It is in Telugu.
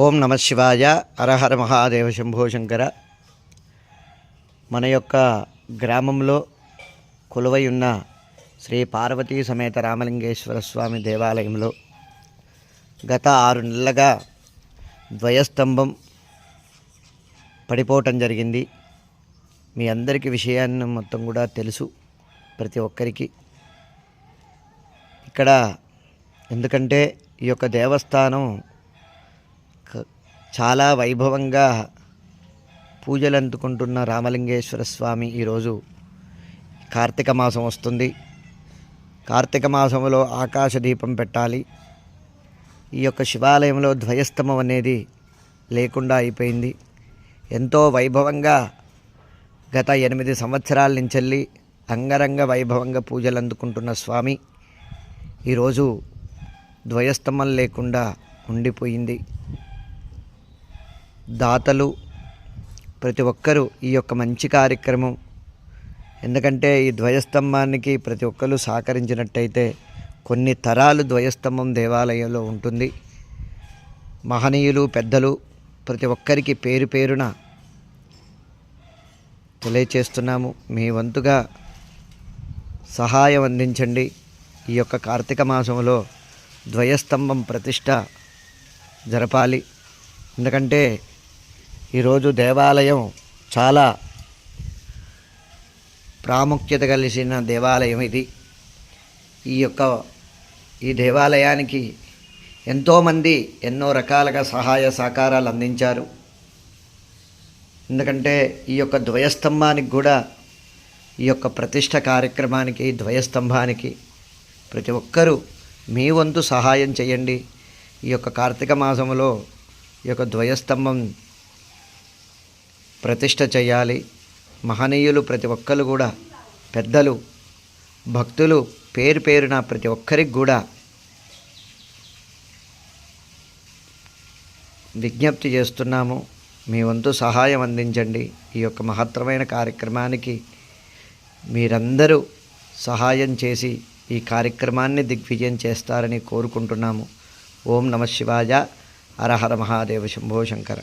ఓం నమ శివాయ. హరహర మహాదేవ శంభో శంకర. మన యొక్క గ్రామంలో కొలువై ఉన్న శ్రీ పార్వతీ సమేత రామలింగేశ్వర స్వామి దేవాలయంలో గత ఆరు నెలలుగా ద్వయస్తంభం పడిపోవటం జరిగింది. మీ అందరికీ విషయాన్ని మొత్తం కూడా తెలుసు ప్రతి ఒక్కరికి. ఇక్కడ ఎందుకంటే ఈ యొక్క దేవస్థానం చాలా వైభవంగా పూజలు అందుకుంటున్న రామలింగేశ్వర స్వామి ఈరోజు కార్తీక మాసం వస్తుంది. కార్తీక మాసంలో ఆకాశ దీపం పెట్టాలి. ఈ యొక్క శివాలయంలో ధ్వయస్తంభం అనేది లేకుండా అయిపోయింది. ఎంతో వైభవంగా గత ఎనిమిది సంవత్సరాల నుంచి అంగరంగ వైభవంగా పూజలు అందుకుంటున్న స్వామి ఈరోజు ద్వయస్తంభం లేకుండా ఉండిపోయింది. దాతలు ప్రతి ఒక్కరూ ఈ యొక్క మంచి కార్యక్రమం. ఎందుకంటే ఈ ద్వయస్తంభానికి ప్రతి ఒక్కరు సహకరించినట్టయితే కొన్ని తరాలు ద్వయస్తంభం దేవాలయంలో ఉంటుంది. మహనీయులు పెద్దలు ప్రతి ఒక్కరికి పేరు పేరున తెలియచేస్తున్నాము. మీ వంతుగా సహాయం అందించండి. ఈ యొక్క కార్తీక మాసంలో ద్వయస్తంభం ప్రతిష్ట జరపాలి. ఎందుకంటే ఈరోజు దేవాలయం చాలా ప్రాముఖ్యత కలిసిన దేవాలయం ఇది. ఈ యొక్క ఈ దేవాలయానికి ఎంతోమంది ఎన్నో రకాలుగా సహాయ సహకారాలు అందించారు. ఎందుకంటే ఈ యొక్క ద్వయస్తంభానికి కూడా ఈ యొక్క ప్రతిష్ట కార్యక్రమానికి ద్వయస్తంభానికి ప్రతి ఒక్కరూ మీ వంతు సహాయం చేయండి. ఈ యొక్క కార్తీక మాసంలో ఈ యొక్క ద్వయస్తంభం ప్రతిష్ట చేయాలి. మహనీయులు ప్రతి ఒక్కరు కూడా పెద్దలు భక్తులు పేరు పేరున ప్రతి ఒక్కరికి కూడా విజ్ఞప్తి చేస్తున్నాము. మీ వంతు సహాయం అందించండి. ఈ యొక్క మహత్తరమైన కార్యక్రమానికి మీరందరూ సహాయం చేసి ఈ కార్యక్రమాన్ని దిగ్విజయం చేస్తారని కోరుకుంటున్నాము. ఓం నమ శివాయ. అరహర మహాదేవ శంభో శంకర.